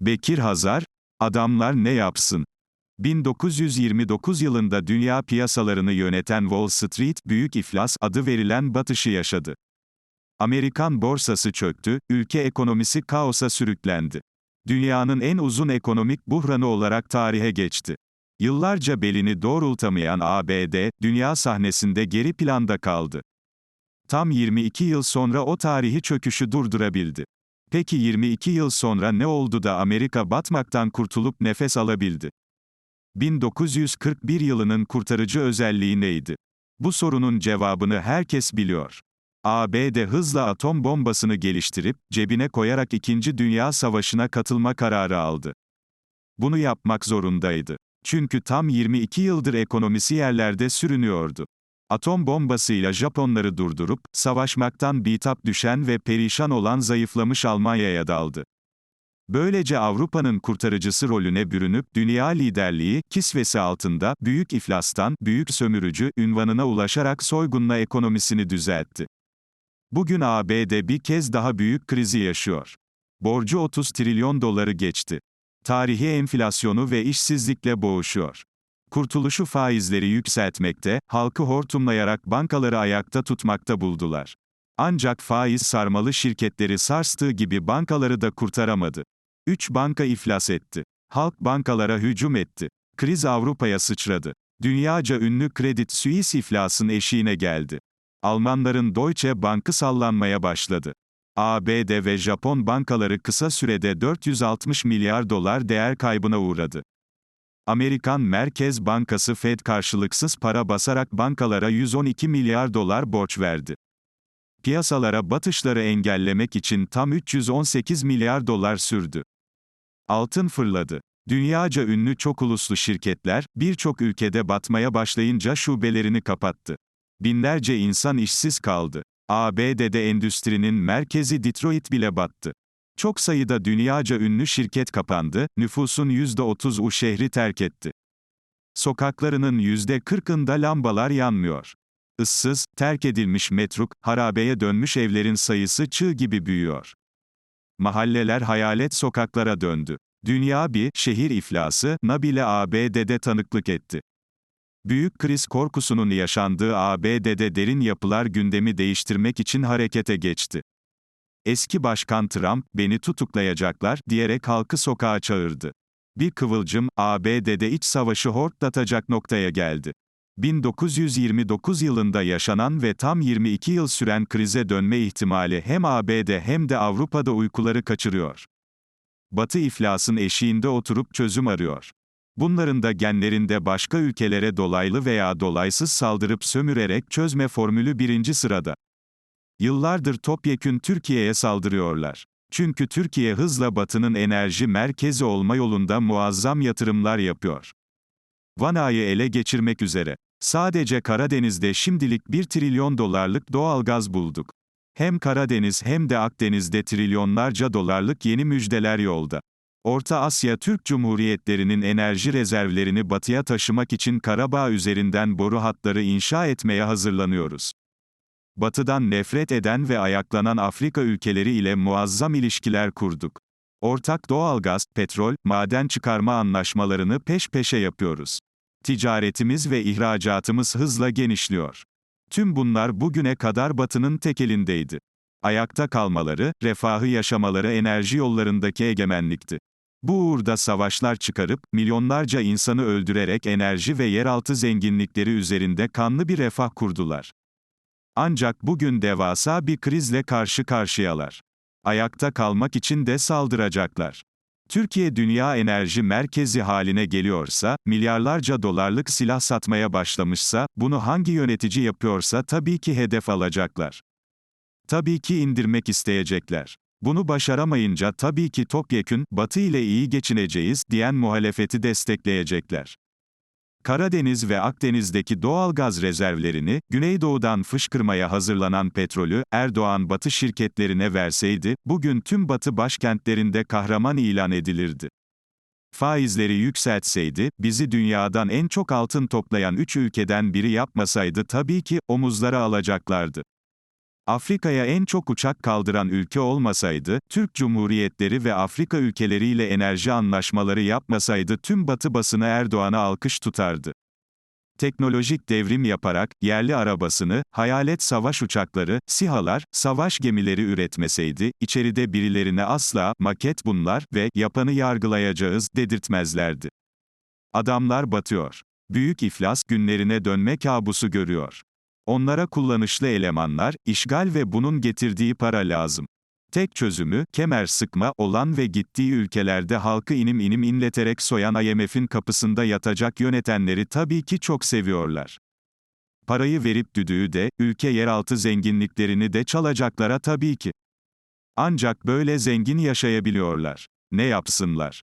Bekir Hazar, adamlar ne yapsın? 1929 yılında dünya piyasalarını yöneten Wall Street, büyük iflas adı verilen batışı yaşadı. Amerikan borsası çöktü, ülke ekonomisi kaosa sürüklendi. Dünyanın en uzun ekonomik buhranı olarak tarihe geçti. Yıllarca belini doğrultamayan ABD, dünya sahnesinde geri planda kaldı. Tam 22 yıl sonra o tarihi çöküşü durdurabildi. Peki 22 yıl sonra ne oldu da Amerika batmaktan kurtulup nefes alabildi? 1941 yılının kurtarıcı özelliği neydi? Bu sorunun cevabını herkes biliyor. ABD hızla atom bombasını geliştirip, cebine koyarak İkinci Dünya Savaşı'na katılma kararı aldı. Bunu yapmak zorundaydı. Çünkü tam 22 yıldır ekonomisi yerlerde sürünüyordu. Atom bombasıyla Japonları durdurup, savaşmaktan bitap düşen ve perişan olan zayıflamış Almanya'ya daldı. Böylece Avrupa'nın kurtarıcısı rolüne bürünüp dünya liderliği kisvesi altında büyük iflastan büyük sömürücü ünvanına ulaşarak soygunla ekonomisini düzeltti. Bugün ABD bir kez daha büyük krizi yaşıyor. Borcu 30 trilyon doları geçti. Tarihi enflasyonu ve işsizlikle boğuşuyor. Kurtuluşu faizleri yükseltmekte, halkı hortumlayarak bankaları ayakta tutmakta buldular. Ancak faiz sarmalı şirketleri sarstığı gibi bankaları da kurtaramadı. 3 banka iflas etti. Halk bankalara hücum etti. Kriz Avrupa'ya sıçradı. Dünyaca ünlü Credit Suisse iflasın eşiğine geldi. Almanların Deutsche Bank'ı sallanmaya başladı. ABD ve Japon bankaları kısa sürede 460 milyar dolar değer kaybına uğradı. Amerikan Merkez Bankası Fed karşılıksız para basarak bankalara 112 milyar dolar borç verdi. Piyasalara batışları engellemek için tam 318 milyar dolar sürdü. Altın fırladı. Dünyaca ünlü çok uluslu şirketler, birçok ülkede batmaya başlayınca şubelerini kapattı. Binlerce insan işsiz kaldı. ABD'de endüstrinin merkezi Detroit bile battı. Çok sayıda dünyaca ünlü şirket kapandı, nüfusun %30'u şehri terk etti. Sokaklarının %40'ında lambalar yanmıyor. Issız, terk edilmiş metruk, harabeye dönmüş evlerin sayısı çığ gibi büyüyor. Mahalleler hayalet sokaklara döndü. Dünya bir şehir iflası, bile ABD'de tanıklık etti. Büyük kriz korkusunun yaşandığı ABD'de derin yapılar gündemi değiştirmek için harekete geçti. Eski Başkan Trump, beni tutuklayacaklar, diyerek halkı sokağa çağırdı. Bir kıvılcım, ABD'de iç savaşı hortlatacak noktaya geldi. 1929 yılında yaşanan ve tam 22 yıl süren krize dönme ihtimali hem ABD hem de Avrupa'da uykuları kaçırıyor. Batı iflasın eşiğinde oturup çözüm arıyor. Bunların da genlerinde başka ülkelere dolaylı veya dolaysız saldırıp sömürerek çözme formülü birinci sırada. Yıllardır topyekün Türkiye'ye saldırıyorlar. Çünkü Türkiye hızla Batı'nın enerji merkezi olma yolunda muazzam yatırımlar yapıyor. Vana'yı ele geçirmek üzere. Sadece Karadeniz'de şimdilik 1 trilyon dolarlık doğal gaz bulduk. Hem Karadeniz hem de Akdeniz'de trilyonlarca dolarlık yeni müjdeler yolda. Orta Asya Türk Cumhuriyetlerinin enerji rezervlerini batıya taşımak için Karabağ üzerinden boru hatları inşa etmeye hazırlanıyoruz. Batıdan nefret eden ve ayaklanan Afrika ülkeleri ile muazzam ilişkiler kurduk. Ortak doğalgaz, petrol, maden çıkarma anlaşmalarını peş peşe yapıyoruz. Ticaretimiz ve ihracatımız hızla genişliyor. Tüm bunlar bugüne kadar Batı'nın tekelindeydi. Ayakta kalmaları, refahı yaşamaları enerji yollarındaki egemenlikti. Bu uğurda savaşlar çıkarıp, milyonlarca insanı öldürerek enerji ve yeraltı zenginlikleri üzerinde kanlı bir refah kurdular. Ancak bugün devasa bir krizle karşı karşıyalar. Ayakta kalmak için de saldıracaklar. Türkiye dünya enerji merkezi haline geliyorsa, milyarlarca dolarlık silah satmaya başlamışsa, bunu hangi yönetici yapıyorsa tabii ki hedef alacaklar. Tabii ki indirmek isteyecekler. Bunu başaramayınca tabii ki topyekün, Batı ile iyi geçineceğiz, diyen muhalefeti destekleyecekler. Karadeniz ve Akdeniz'deki doğal gaz rezervlerini, Güneydoğu'dan fışkırmaya hazırlanan petrolü, Erdoğan Batı şirketlerine verseydi, bugün tüm Batı başkentlerinde kahraman ilan edilirdi. Faizleri yükseltseydi, bizi dünyadan en çok altın toplayan üç ülkeden biri yapmasaydı tabii ki, omuzlara alacaklardı. Afrika'ya en çok uçak kaldıran ülke olmasaydı, Türk Cumhuriyetleri ve Afrika ülkeleriyle enerji anlaşmaları yapmasaydı tüm Batı basını Erdoğan'a alkış tutardı. Teknolojik devrim yaparak, yerli arabasını, hayalet savaş uçakları, sihalar, savaş gemileri üretmeseydi, içeride birilerine asla, maket bunlar ve yapanı yargılayacağız dedirtmezlerdi. Adamlar batıyor. Büyük iflas günlerine dönme kabusu görüyor. Onlara kullanışlı elemanlar, işgal ve bunun getirdiği para lazım. Tek çözümü, kemer sıkma olan ve gittiği ülkelerde halkı inim inim inleterek soyan IMF'in kapısında yatacak yönetenleri tabii ki çok seviyorlar. Parayı verip düdüğü de, ülke yeraltı zenginliklerini de çalacaklara tabii ki. Ancak böyle zengin yaşayabiliyorlar. Ne yapsınlar?